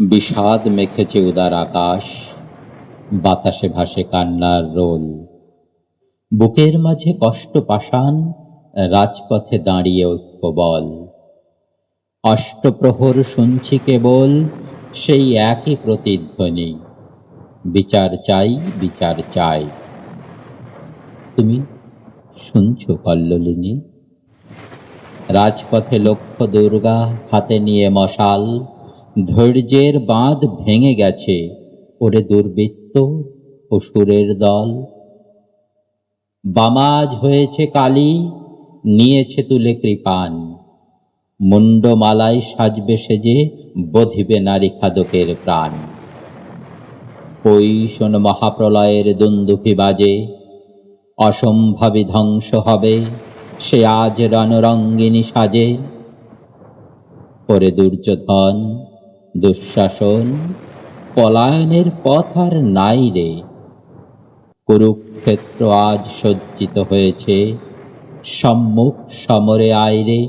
বিষাদ মেখেছে উদার আকাশ, বাতাসে ভাসে কান্নার রোল। বুকের মাঝে কষ্ট পাষাণ, রাজপথে দাঁড়িয়ে ঐক্য বল। অষ্টপ্রহর শুনছি কেবল, সেই একই প্রতিধ্বনি। বিচার চাই বিচার চাই। তুমি শুনছো কল্লোলিনী? রাজপথে লক্ষ্য দুর্গা, হাতে নিয়ে মশাল। ধৈর্যের বাঁধ ভেঙে গেছে ওরে দুর্বৃত্ত অসুরের দল। বামাজ হয়েছে কালী, নিয়েছে তুলে কৃপান। মুন্ডমালায় সাজবে সেজে বধিবে নারী খাদকের প্রাণ। পৈশন মহাপ্রলয়ের দুন্দুফি বাজে, অসম্ভাবী ধ্বংস হবে, সে আজ রণরঙ্গিনী সাজে। ওরে দুর্যোধন দুঃশাসন পলায়নের পথ আর নাই রে। কুরুক্ষেত্র আজ সজ্জিত হয়েছে সম্মুখ সমরে আইরে